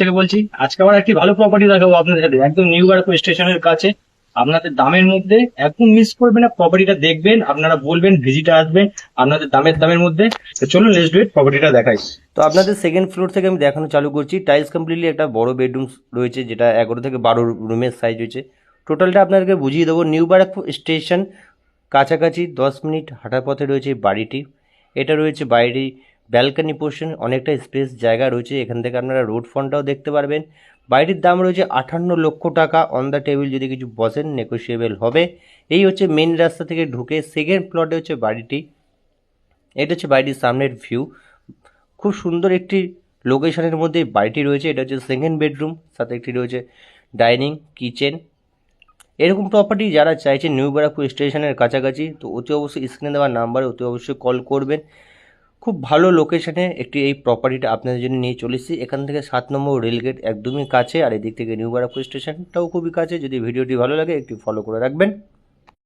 থেকে বলছি, আজকে আবার একটি ভালো প্রপার্টি দেখাবো আপনাদের সাথে। একদম নিউ ব্যারাকপুর স্টেশনের কাছে। আপনাদের দামের মধ্যে একদম মিস করবেন না প্রপার্টিটা দেখবেন, আপনারা বলবেন ভিজিটে আসবেন, আপনাদের দামের দামের মধ্যে। তো চলুন লেটস ডু ইট প্রপার্টিটা দেখাই। তো আপনাদের সেকেন্ড ফ্লোর থেকে আমি দেখানো চালু করছি। টাইলস কমপ্লিটলি একটা বড় বেডরুম রয়েছে, যেটা এগারো থেকে বারো রুমের সাইজ হয়েছে। টোটালটা আপনাদেরকে বুঝিয়ে দেবো। নিউ ব্যারাকপুর স্টেশন কাছাকাছি দশ মিনিট হাঁটার পথে রয়েছে বাড়িটি। এটা রয়েছে বাইরে ব্যালকানি পোর্শন অনেকটা স্পেস জায়গা রয়েছে, এখান থেকে আপনারা রোড ফ্রন্টটাও দেখতে পারবেন। বাড়িটির দাম রয়েছে আঠান্ন লক্ষ টাকা অন দ্য টেবিল যদি কিছু বসেন নেগোসিয়েবল হবে। এই হচ্ছে মেন রাস্তা থেকে ঢুকে সেকেন্ড প্লটে হচ্ছে বাড়িটি। এটা হচ্ছে বাড়িটির সামনের ভিউ খুব সুন্দর একটি লোকেশনের মধ্যে বাড়িটি রয়েছে, এটা হচ্ছে সেকেন্ড বেডরুম সাথে একটি রয়েছে ডাইনিং কিচেন এরকম প্রপার্টি যারা চাইছেন নিউ ব্যারাকপুর স্টেশনের কাছাকাছি, তো অতি অবশ্যই স্ক্রিনে দেওয়া নাম্বারে অতি অবশ্যই কল করবেন। খুব ভালো লোকেশনে একটি এই প্রপার্টিটা আপনাদের জন্য নিয়ে চলেছি এখান থেকে সাত নম্বর রেলগেট একদমই কাছে, আর এদিক থেকে নিউ বারাপুর স্টেশনটাও খুবই কাছে। যদি ভিডিওটি ভালো লাগে, একটি ফলো করে রাখবেন।